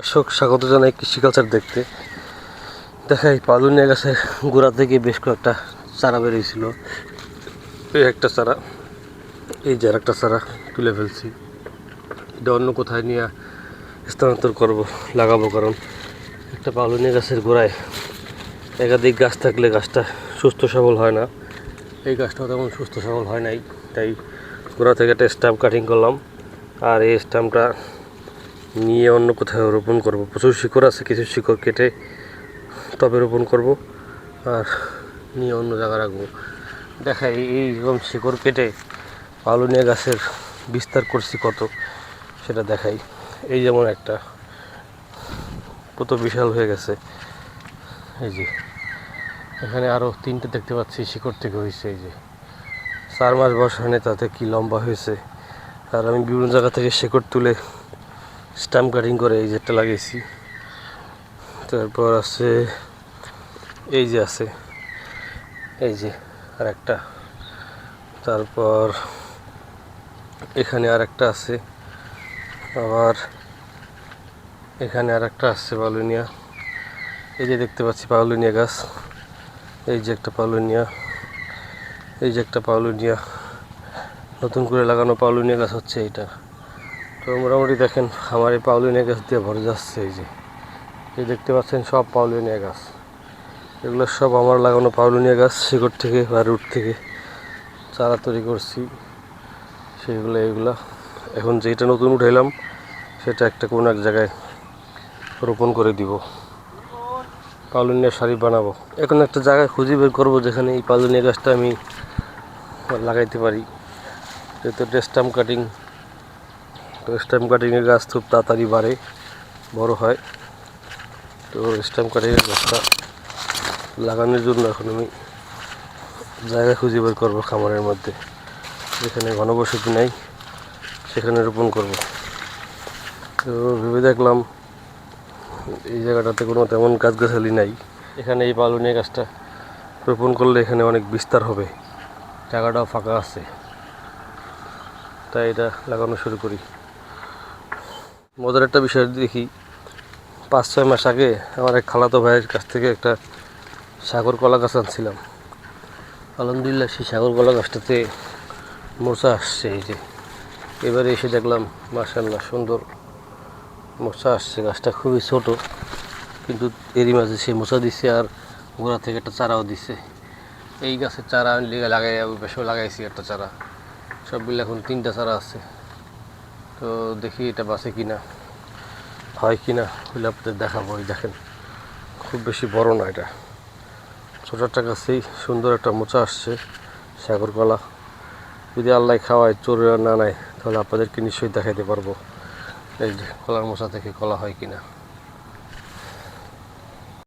দর্শক, স্বাগত জানাই কৃষিকালচার দেখতে। দেখাই পালুনিয়া গাছের গোড়া থেকে বেশ কয়েকটা চারা বেরিয়েছিল। এই একটা চারা, এই যে একটা চারা তুলে ফেলছি। এটা অন্য কোথায় নিয়ে স্থানান্তর করব, লাগাবো কারণ একটা পালুনিয়া গাছের গোড়ায়। একাধিক গাছ থাকলে গাছটা সুস্থ সবল হয় না। এই গাছটাও তেমন সুস্থ সবল হয় নাই, তাই গোড়া থেকে একটা স্টাম্প কাটিং করলাম। আর এই স্টাম্পটা নিয়ে অন্য কোথাও রোপণ করব। প্রচুর শিকড় আছে, কিছু শিকড় কেটে তবে রোপণ করব আর নিয়ে অন্য জায়গায় রাখব। দেখাই এইরকম শিকড় কেটে পালুনিয়া গাছের বিস্তার করছি কত, সেটা দেখাই। এই যেমন একটা, কত বিশাল হয়ে গেছে। এই যে, এখানে আরও তিনটে দেখতে পাচ্ছি শিকড় থেকে হয়েছে, এই যে। চার মাস বয়স হয়নি, তাতে কি লম্বা হয়েছে। আর আমি বিভিন্ন জায়গা থেকে শিকড় তুলে স্টাম্প কাটিং করে এই যেটা লাগিয়েছি তারপর আছে, এই যে আছে, এই যে আর একটা তারপর এখানে আর একটা আছে, আবার এখানে আর একটা আছে পালুনিয়া। এই যে দেখতে পাচ্ছি পাউলুনিয়া গাছ, এই যে একটা পাউলুনিয়া এই যে একটা পাউলুনিয়া নতুন করে লাগানো পাউলুনিয়া গাছ হচ্ছে এইটা। তো মোটামুটি দেখেন, আমার এই পাউলিনিয়া গাছ দিয়ে ভরে যাচ্ছে এই যে। এই দেখতে পাচ্ছেন সব পাউলিনিয়া গাছ। এগুলো সব আমার লাগানো পাউলিনিয়া গাছ, শিকড় থেকে বা রুট থেকে চারা তৈরি করছি। সেগুলো, এগুলা। এখন যেটা নতুন উঠাইলাম, সেটা একটা কোনো এক জায়গায় রোপণ করে দিব। পাউলিনিয়া শাড়ি বানাবো। এখন একটা জায়গায় খুঁজে বের করব, যেখানে এই পাউলিনিয়া গাছটা আমি লাগাইতে পারি। যেহেতু ডেস্টাম কাটিং স্ট্যাম্প কাটিংয়ের গাছ খুব তাড়াতাড়ি বাড়ে, বড় হয়। তো স্ট্যাম্প কাটিংয়ের গাছটা লাগানোর জন্য এখন আমি জায়গা খুঁজে বের করব খামারের মধ্যে। যেখানে ঘনবসতি নেই, সেখানে রোপণ করব। তো ভেবে দেখলাম এই জায়গাটাতে কোনো তেমন গাছগাছালি নাই। এখানে এই পালুনিয়া গাছটা রোপণ করলে এখানে অনেক বিস্তার হবে। জায়গাটাও ফাঁকা আছে। তাই এটা লাগানো শুরু করি। মজার একটা বিষয় দেখি। পাঁচ, ছয় মাস আগে আমার এক খালাতো ভাইয়ের কাছ থেকে একটা সাগর কলা গাছ আনছিলাম। আলহামদুলিল্লাহ সেই সাগর কলা গাছটাতে মোচা আসছে এই যে। এবারে এসে দেখলাম মার্শাল্লাহ সুন্দর মোচা আসছে। গাছটা খুবই ছোট, কিন্তু এরই মাঝে সে মোচা দিছে আর গোড়া থেকে একটা চারাও দিছে। এই গাছের চারা আমি লেগে লাগাই বেশও লাগাইছি একটা চারা। সবগুলো এখন তিনটা চারা আছে। তো দেখি এটা বাসে কিনা, হয় কিনা হইলে আপনাদের দেখাবো, এই দেখেন। খুব বেশি বড় না এটা। ছোটো একটা গাছেই সুন্দর একটা মোচা আসছে সাগর কলা যদি আল্লাহ খাওয়ায়, চোরেরা না নেয় তাহলে আপনাদেরকে নিশ্চয়ই দেখাইতে পারব, এই কলার মোচা থেকে কলা হয় কিনা।